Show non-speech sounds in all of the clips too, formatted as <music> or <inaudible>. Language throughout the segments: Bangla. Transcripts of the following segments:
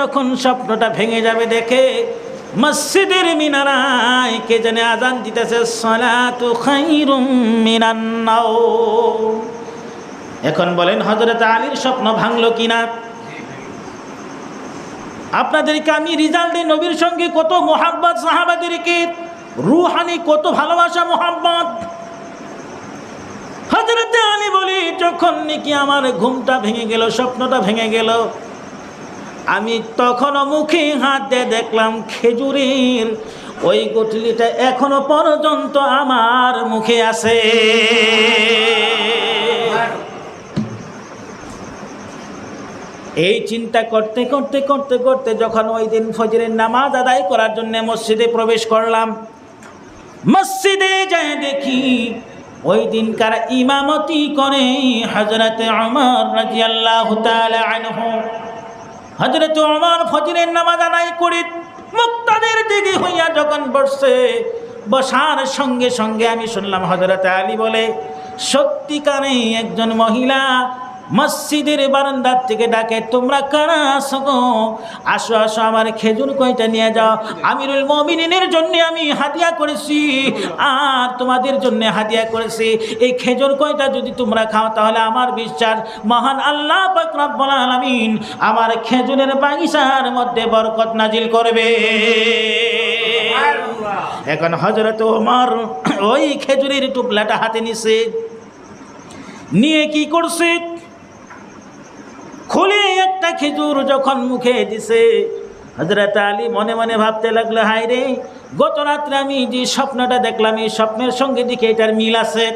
যখন স্বপ্নটা ভেঙে যাবে দেখে মসজিদের মিনারায় কে জানে আজান দিতেছে, সলাতু খাইরুম মিনান এখন বলেন হজরত আলীর স্বপ্ন ভাঙলো কিনা? আপনাদেরকে আমি রিজাল্টে নবীর সঙ্গে কত মোহাব্বত সাহাবাদেরকে রুহানি, কত ভালোবাসা, মোহাব্বত। হজরতে আলী বলি, যখন নাকি আমার ঘুমটা ভেঙে গেল, স্বপ্নটা ভেঙে গেল আমি তখনও মুখে হাত দিয়ে দেখলাম খেজুরের ওই গুটলিটা এখনও পর্যন্ত আমার মুখে আছে। এই চিন্তা করতে করতে করতে করতে যখন ওই দিন ফজরের নামাজ আদায় করার জন্য মসজিদে প্রবেশ করলাম, মসজিদে যায় দেখি ওই দিন দিনকার ইমামতি করে হজরত আমার রাজিয়াল্লাহু তাআলা আনহু। হজরত আমার ফজরের নামাজ আদায় করে, মুক্তাদের দিকে হইয়া যখন বসছে, বসার সঙ্গে সঙ্গে আমি শুনলাম হজরত আলী বলে, সত্যিকারে একজন মহিলা মসজিদের বারান্দার থেকে ডাকে তোমরা কারা আসো গো? আসো আসো আমার খেজুর কয়টা নিয়ে যাও। আমিরুল মমিনের জন্য আমি হাদিয়া করেছি আর তোমাদের জন্য হাদিয়া করেছি। এই খেজুর কয়টা যদি তোমরা খাও তাহলে আমার বিশ্বাস মহান আল্লাহ পাক রব্বুল আলামিন আমার খেজুরের বাগিচার মধ্যে বরকত নাজিল করবে। এখন হজরত ওমর ওই খেজুরের টুকলাটা হাতে নিছে। নিয়ে কি করছে? খুলে একটা খেজুর যখন মুখে দিছে হজরত আলী মনে মনে ভাবতে লাগল হাই রে, গত রাত্রে আমি যে স্বপ্নটা দেখলাম, এই স্বপ্নের সঙ্গে দিকে এটার মিল আছে?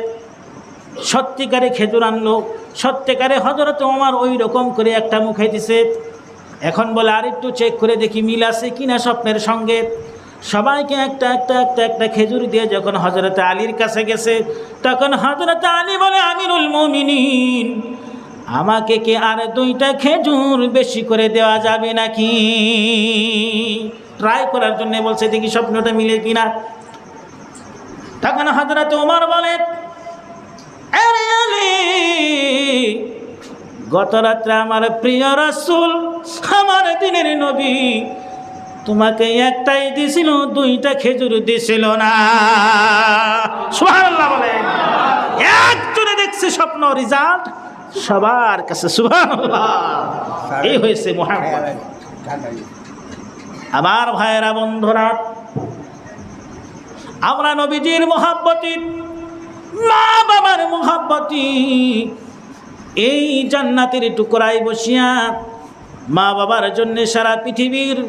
সত্যিকারে খেজুর আনলো, সত্যিকারে হজরত আমার ওই রকম করে একটা মুখে দিছে। এখন বলে আরেকটু চেক করে দেখি, মিল আছে কিনা স্বপ্নের সঙ্গে? সবাইকে একটা একটা একটা একটা খেজুর দিয়ে যখন হজরত আলীর কাছে গেছে, তখন হজরত আলী বলে, আমিরুল মমিনিন। আমাকে কি আর দুইটা খেজুর বেশি করে দেওয়া যাবে নাকি? ট্রাই করার জন্য বলছে দেখি স্বপ্নটা মিলে কিনা। তখন হজরত তোমার বলে "আরে আলী, গত রাত্রে আমার প্রিয় রাসূল আমার দিনের নবী তোমাকে একটাই দিছিল দুইটা খেজুর দিছিল না। বলেন একজনে দেখছে স্বপ্ন রেজাল্ট সবার কাছে এই হয়েছে মোহাম্মদ। আমার ভাইয়েরা বন্ধুরা আমরা নবীজির মোহাব্বতী মা বাবার মোহাব্বতী এই জান্নাতের টুকরায় বসিয়া মা বাবার জন্য সারা পৃথিবীর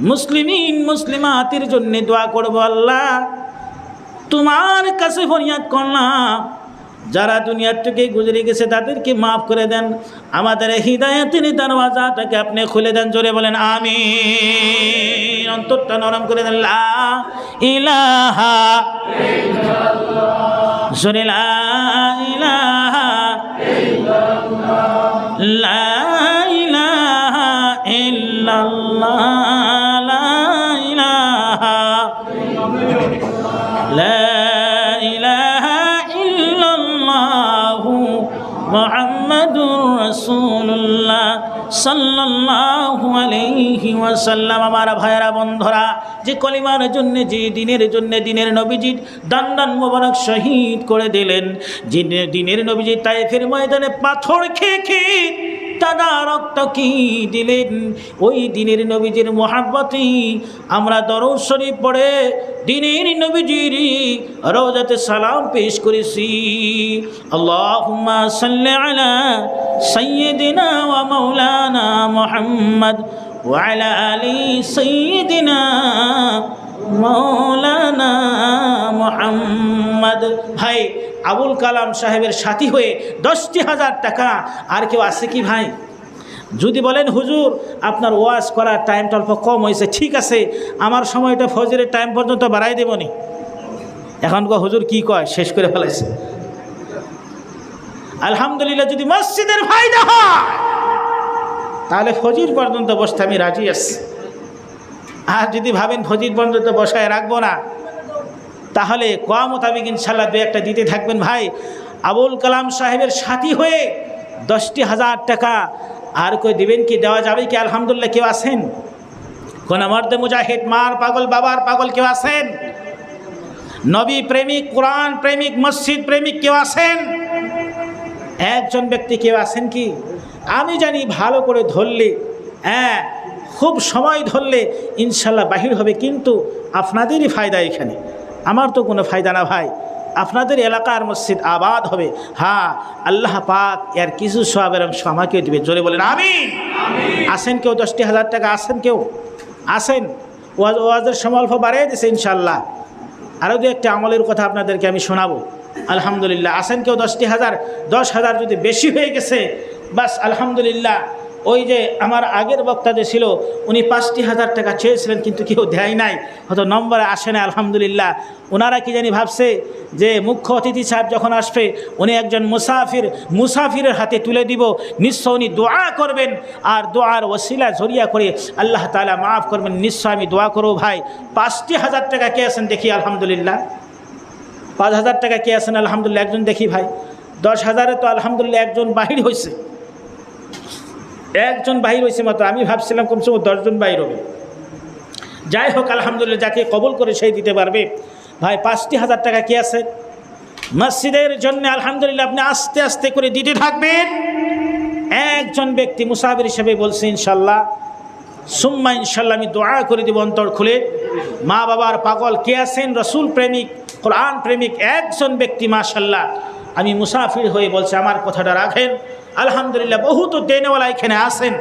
মুসলিমিন মুসলিমাতের জন্য দোয়া করব আল্লাহ। তোমার কাছে ফরিয়াদ করলাম যারা দুনিয়ার থেকে গুজরে গেছে তাদেরকে মাফ করে দেন। আমাদের হৃদয়তের দরওয়াজাটাকে আপনি খুলে দেন, জোরে বলেন আমি অন্তরটা নরম করে দেন, লা ইলাহা জোরে, লা মোহাম্মদুর রসুল্লাহ সাল্লাহ আলহি ওয়াসাল্লাম। বন্ধরা, যে কলিমার জন্যে, যে দিনের জন্যে দিনের নবীজি দান্দান মোবারক শহীদ করে দিলেন যে দিনের নবীজি তাইফের ময়দানে পাথর খেয়ে খেয়ে কি দিলেন? ওই দিনের নবীজির মহাব্বতি আমরা দরজ শরীফ পড়ে দিনের নবীজির রোজাতে সালাম পেশ করেছি। আল্লাহুম্মা সাল্লি আলা সাইয়্যিদিনা ওয়া মাওলানা মুহাম্মদ ওয়া আলা আলি সাইয়্যিদিনা মৌলানা মোহাম্মদ। ভাই আবুল কালাম সাহেবের সাথী হয়ে দশটি হাজার টাকা, আর কেউ আছে কি ভাই? যদি বলেন, হুজুর, আপনার ওয়াজ করার টাইমটা অল্প কম হয়েছে, ঠিক আছে, আমার সময়টা ফজরের টাইম পর্যন্ত বাড়াই দেবনি এখন হুজুর, কি কয়? শেষ করে ফেলাইছে। আলহামদুলিল্লাহ, যদি মসজিদের ফায়দা হয়, তাহলে ফজির পর্যন্ত বসতে আমি রাজি আছি। আর যদি ভাবেন, ফজির পর্যন্ত বসায় রাখব না তাহলে কোয়া মোতাবেক ইনশাল্লাহ দু একটা দিতে থাকবেন ভাই। আবুল কালাম সাহেবের সাথী হয়ে দশটি হাজার টাকা আর কই দেবেন কি, দেওয়া যাবে কি? আলহামদুলিল্লাহ কেউ আছেন? কোন মর্দে মুজাহিদ, মার পাগল, বাবার পাগল কেউ আছেন? নবী প্রেমিক, কোরআন প্রেমিক, মসজিদ প্রেমিক কেউ আছেন? একজন ব্যক্তি কেউ আছেন কি? আমি জানি ভালো করে ধরলে হ্যাঁ খুব সময় ধরলে ইনশাল্লাহ বাহির হবে, কিন্তু আপনাদেরই ফায়দা এখানে। আমার তো কোনো ফায়দা না ভাই। আপনাদের এলাকার মসজিদ আবাদ হবে। হ্যাঁ আল্লাহ পাক এর কিছু সবের অংশ আমাকে দিবে। জোরে বলেন আমি আসেন কেউ দশটি হাজার টাকা আসেন কেউ। আসেন। ওয়াজ ওয়াজের সময় অল্প বাড়িয়ে দিছে ইনশাল্লাহ আরও দু একটা আমলের কথা আপনাদেরকে আমি শোনাবো। আলহামদুলিল্লাহ আসেন কেউ দশটি হাজার। দশ হাজার যদি বেশি হয়ে গেছে বাস আলহামদুলিল্লাহ। ওই যে আমার আগের বক্তা যে ছিল, উনি পাঁচটি হাজার টাকা চেয়েছিলেন কিন্তু কেউ দেয় নাই। হয়তো নম্বরে আসে না আলহামদুলিল্লাহ। ওনারা কি জানি ভাবছে যে মুখ্য অতিথি সাহেব যখন আসবে, উনি একজন মুসাফির, মুসাফিরের হাতে তুলে দিব। নিশ্চয় উনি দোয়া করবেন আর দোয়ার ওসিলা জরিয়া করে আল্লাহ তালা মাফ করবেন। নিশ্চয় আমি দোয়া করব ভাই। পাঁচটি হাজার টাকা কে আছেন দেখি, আলহামদুলিল্লাহ। পাঁচ হাজার টাকা কে আছেন, আলহামদুলিল্লাহ। একজন দেখি ভাই। দশ হাজারে তো আলহামদুলিল্লাহ একজন বাহির হয়েছে একজন বাহির হয়েছে মাত্র, আমি ভাবছিলাম কমসে কম দশজন বাহির হবে। যাই হোক, আলহামদুলিল্লাহ, যাকে কবল করে সেই দিতে পারবে। ভাই, পাঁচটি হাজার টাকা কি আছে? মসজিদের জন্য আলহামদুলিল্লাহ আপনি আস্তে আস্তে করে দিতে থাকবেন। একজন ব্যক্তি মুসাফির হিসেবে বলছে ইনশাল্লাহ সুম্মা ইনশাল্লাহ আমি দোয়া করে দেব অন্তর খুলে। মা বাবার পাগল কে আছেন? রসুল প্রেমিক, কোরআন প্রেমিক, একজন ব্যক্তি মাশাল্লাহ আমি মুসাফির হয়ে বলছে, আমার কথাটা রাখেন। আলহামদুলিল্লাহ, বহুত দেনেওয়ালা এখানে আসেন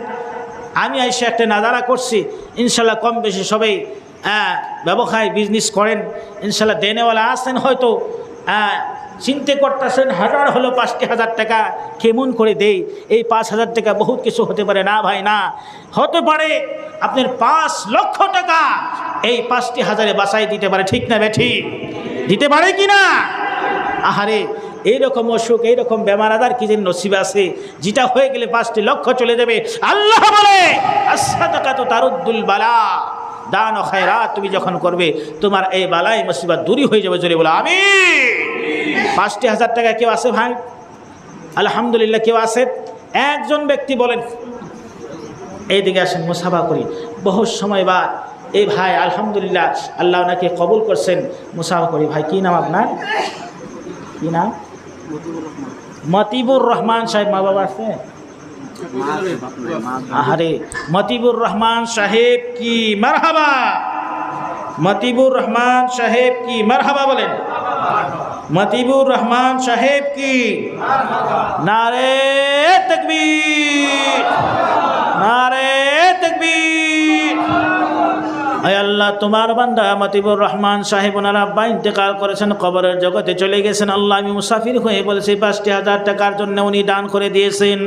আমি এসে একটা নাজারা করছি। ইনশাল্লাহ কম বেশি সবাই ব্যবসায় বিজনেস করেন। ইনশাল্লাহ দেনেওয়ালা আসেন হয়তো। চিনতে করতেছেন, হাজার হলো পাঁচটি হাজার টাকা কেমন করে দেই? এই পাঁচ হাজার টাকা বহুত কিছু হতে পারে। না ভাই, না। হতে পারে আপনার পাঁচ লক্ষ টাকা এই পাঁচটি হাজারে বাসায় দিতে পারে। ঠিক না বেঠি দিতে পারে কি না? আহারে এইরকম অসুখ, এইরকম বেমার আদার কি যেন নসিব আছে? যেটা হয়ে গেলে পাঁচটি লক্ষ্য চলে যাবে। আল্লাহ বলে আসাদাকা তো তারুদ্দুল বালা। দান খায়রা তুমি যখন করবে, তোমার এই বালাই মুসিবত দূরই হয়ে যাবে জোরে বলে আমি পাঁচটি হাজার টাকা কেউ আছে ভাই? আলহামদুলিল্লাহ কেউ আছে? একজন ব্যক্তি বলেন, এইদিকে আসেন, মুসাফা করি। বহু সময় বা এই ভাই, আলহামদুলিল্লাহ, আল্লাহ ওনাকে কবুল করছেন, মুসাফা করি। ভাই, কী নাম আপনার? কী নাম? মতিবুর রহমান সাহেব, মা বাবা আছে? আহারে, মতিবুর রহমান সাহেব কি মারহাবা? মতিবুর রহমান সাহেব কি মারহাবা বলেন? মতিবুর রহমান সাহেব কি? নারে তকবীর। আল্লাহ তোমার বান্দা মতিবুর রহমান সাহেব ওনার আব্বা ইন্তেকাল করেছেন, কবরের জগতে চলে গেছেন। আল্লাহ আমি মুসাফির হয়ে বলেছি, পাঁচটি হাজার টাকার জন্য উনি দান করে দিয়েছেন।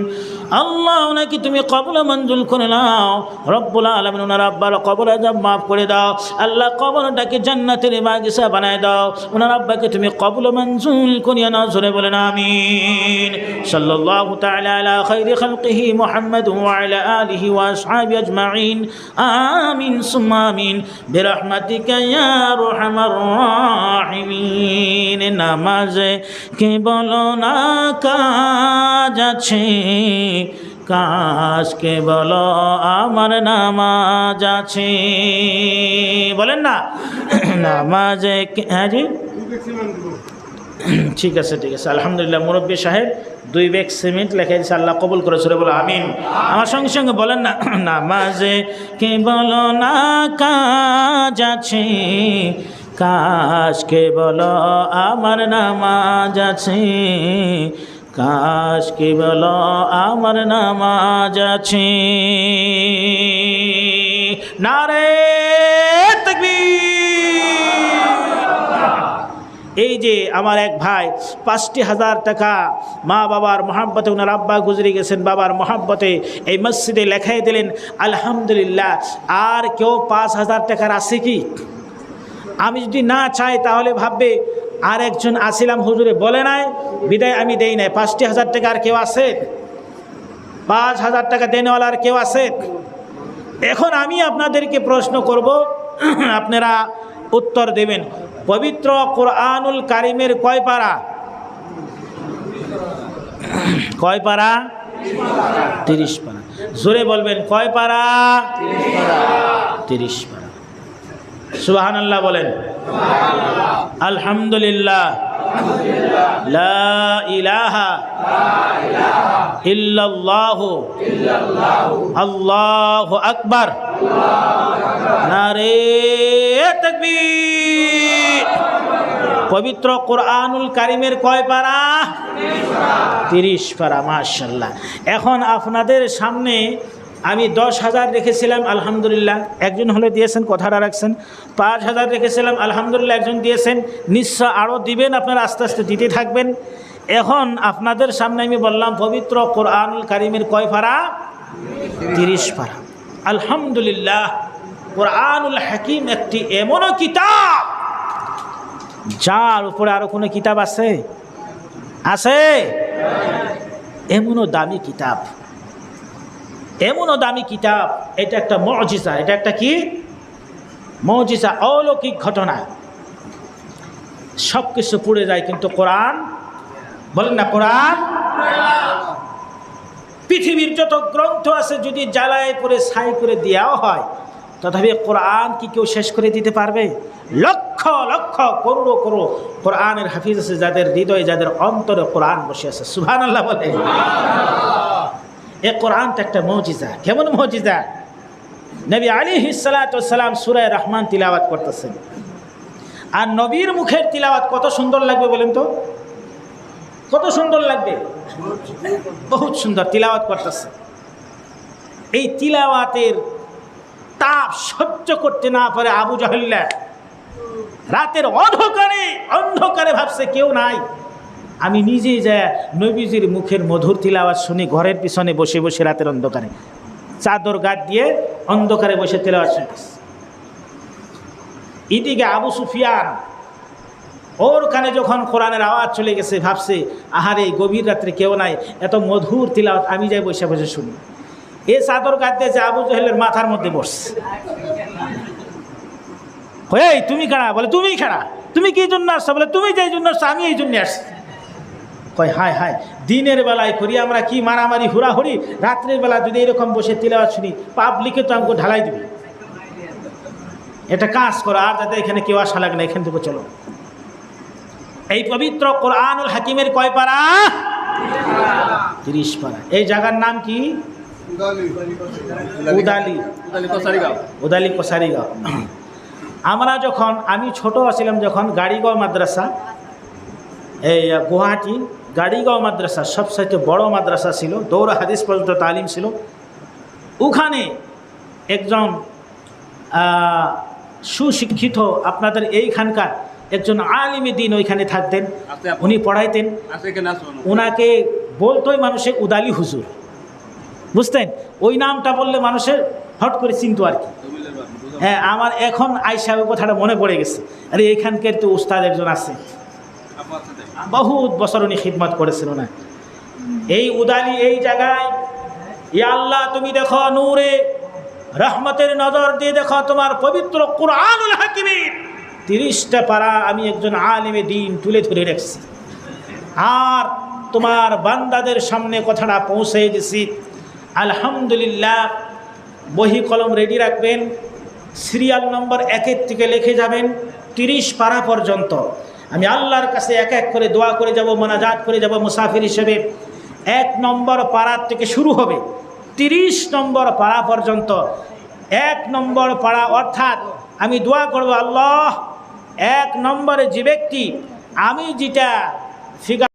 আল্লাহ ওনাকে তুমি কবল মঞ্জুর করে নাও। রব্বুল আলমিন ওনার আব্বার কবর আজাব মাফ করে দাও। আল্লাহ কবরটাকে জান্নাতের বাগিসা বানায় দাও। ওনার আব্বাকে তুমি কবল মঞ্জুর করিয়া নাও, জোরে বলেন আমিন। সাল্লাল্লাহু তাআলা আলা খাইরি খালকিহি মুহাম্মদ ওয়া আলা আলিহি ওয়া আসহাবিহি আজমাইন। আমিন, সুম্মা আমিন। বিরহমাতিকা ইয়া আরহামার রাহিমিন। নামাজে কে বলো না, কাজ আছে। কাজকে বলো, আমার নামাজ আছে। বলেন না? নামাজে হ্যাঁ জি? ঠিক আছে ঠিক আছে। আলহামদুলিল্লাহ, মুরব্বী সাহেব, দুই ব্যাগ সিমেন্ট লেখা দিয়েছে, আল্লাহ কবুল করেছে, বলো আমিন। আমার সঙ্গে সঙ্গে বলেন না, <clears throat> নামাজে কে বলো না কাজ আছে? কাজকে বলো, আমার নামাজ আছে। কাজকে বলো আমার নামাজ আছে। নারে এই যে আমার এক ভাই, পাঁচটি হাজার টাকা মা বাবার মহাব্বতে, ওনার আব্বা গুজরে গেছেন, বাবার মহাব্বতে এই মসজিদে লেখাই দিলেন, আলহামদুলিল্লাহ, আর কেউ পাঁচ হাজার টাকার আছে কি? আমি যদি না চাই, তাহলে ভাববে আর একজন আসিলাম হুজুরে, বলে নাই, বিদায় আমি দেই নাই, পাঁচটি হাজার টাকা আর কেউ আছে? পাঁচ হাজার টাকা দেনওয়ালা আর কেউ আছে? এখন আমি আপনাদেরকে প্রশ্ন করব, <clears throat> আপনারা উত্তর দেবেন। পবিত্র কোরআনুল কারিমের কয় পারা? <clears throat> কয় পারা? তিরিশ পারা। জোরে বলবেন, কয় পারা। তিরিশ পারা। সুবাহান আল্লাহ বলেন আলহামদুলিল্লাহ। লা ইলাহা ইল্লাল্লাহু। আল্লাহু আকবার। নারে তাকবীর। পবিত্র কোরআনুল কারিমের কয় পারা? তিরিশ পারা। মাশাল্লাহ এখন আপনাদের সামনে আমি দশ হাজার রেখেছিলাম, আলহামদুলিল্লাহ। একজন হলে দিয়েছেন কথাটা রাখছেন। পাঁচ হাজার রেখেছিলাম, আলহামদুলিল্লাহ, একজন দিয়েছেন। নিশ্চয় আরও দিবেন, আপনারা আস্তে আস্তে দিতে থাকবেন। এখন আপনাদের সামনে আমি বললাম, পবিত্র কোরআনুল কারিমের কয় পারা? তিরিশ পারা। আলহামদুলিল্লাহ, কোরআনুল হাকিম একটি এমনও কিতাব, যার উপরে আরও কোনো কিতাব আছে? আছে? এমনও দামি কিতাব। এমনও দামি কিতাব, এটা একটা মজিজা, এটা একটা কি? মজিজা, অলৌকিক ঘটনা। সব কিছু পুড়ে যায় কিন্তু কোরআন, বলেন না কোরআন? পৃথিবীর যত গ্রন্থ আছে যদি জ্বালায় করে, ছাই করে দেওয়াও হয়, তথাপি কোরআন কি কেউ শেষ করে দিতে পারবে? লক্ষ লক্ষ, করোড়ো করো কোরআনের হাফিজ আছে যাদের হৃদয়ে, যাদের অন্তরে কোরআন বসে আছে। সুহান আল্লাহ বলে এ কোরআনটা একটা মৌজিজা। কেমন মৌজিজা? নবী আলী হিসালাম সুরায় রহমান তিলাওয়াত করতেছেন। আর নবীর মুখের তিলাওয়াত কত সুন্দর লাগবে বলেন তো? কত সুন্দর লাগবে? বহুত সুন্দর তিলাওয়াত করতেছে। এই তিলাওয়াতের তাপ সহ্য করতে না পারে আবু জাহল্লা রাতের অন্ধকারে অন্ধকারে ভাবছে কেউ নাই। আমি নিজেই যা নবীজির মুখের মধুর তিলাওয়াত শুনি, ঘরের পিছনে বসে বসে রাতের অন্ধকারে। চাদর গাছ দিয়ে অন্ধকারে বসে তিলাওয়াত শুনতেছে। এদিকে আবু সুফিয়ান, ওর কানে যখন কোরআনের আওয়াজ চলে গেছে, ভাবছে, আহারে গভীর রাত্রে কেউ নাই, এত মধুর তিলাওয়াত, আমি যাই বসে বসে শুনি। এ চাদর গাছ দিয়ে যে আবু জাহেলের মাথার মধ্যে বসছে। এই, তুমি খাড়া বলে তুমি খাড়া তুমি কি জন্য আসছো? বলে, তুমি যে জন্য আসছো আমি এই জন্য আসছি। কয় হায় হায় দিনের বেলায় করি আমরা কি মারামারি হুড়াহুড়ি? রাত্রের বেলা যদি এরকম বসে তিলাওয়াত শুনি পাবলিকে তো আমাকে ঢালাই দিবি। এটা কাজ করো আর যাতে এখানে কেউ আসা লাগে না এখান থেকে চলো। এই পবিত্র কোরআনুল হাকিমের কয় পারা? তিরিশ পারা। এই জায়গার নাম কি? উদালি। উদালি। কসারিগাঁও আমরা যখন আমি ছোট আছিলাম যখন গাড়িগাঁও মাদ্রাসা এই গুয়াহাটি গাড়িগাঁও মাদ্রাসা সবসাইতে বড় মাদ্রাসা ছিল দৌড়া হাদিস পর্যন্ত তালিম ছিল। ওখানে একজন সুশিক্ষিত আপনাদের এইখানকার একজন আলিমে দিন ওইখানে থাকতেন। উনি পড়াইতেন। ওনাকে বলতোই মানুষের উদালি হুজুর। বুঝতেন? ওই নামটা বললে মানুষের হট করে চিনতো আর কি। হ্যাঁ আমার এখন আইসা কথাটা মনে পড়ে গেছে। আরে এইখানকার তো উস্তাদ একজন আছে। বহুত বছর উনি খিদমত করেছেন না এই উদালি এই জায়গায় ইয়া আল্লাহ, তুমি দেখো নূরে রহমতের নজর দিয়ে দেখো তোমার পবিত্র কোরআনুল হাকিমের। তিরিশটা পারা আমি একজন আলিমে দিন তুলে ধরে রাখছি। আর তোমার বান্দাদের সামনে কথাটা পৌঁছে দিছি। আলহামদুলিল্লাহ, বহি কলম রেডি রাখবেন, সিরিয়াল নম্বর একের থেকে লিখে যাবেন, তিরিশ পারা পর্যন্ত। আমি আল্লাহর কাছে এক এক করে দোয়া করে যাব, মোনাজাত করে যাব মুসাফির হিসেবে। এক নম্বর পাড়ার থেকে শুরু হবে। তিরিশ নম্বর পাড়া পর্যন্ত। এক নম্বর পাড়া, অর্থাৎ আমি দোয়া করব, আল্লাহ, এক নম্বরে যে ব্যক্তি, আমি যেটা ফিগার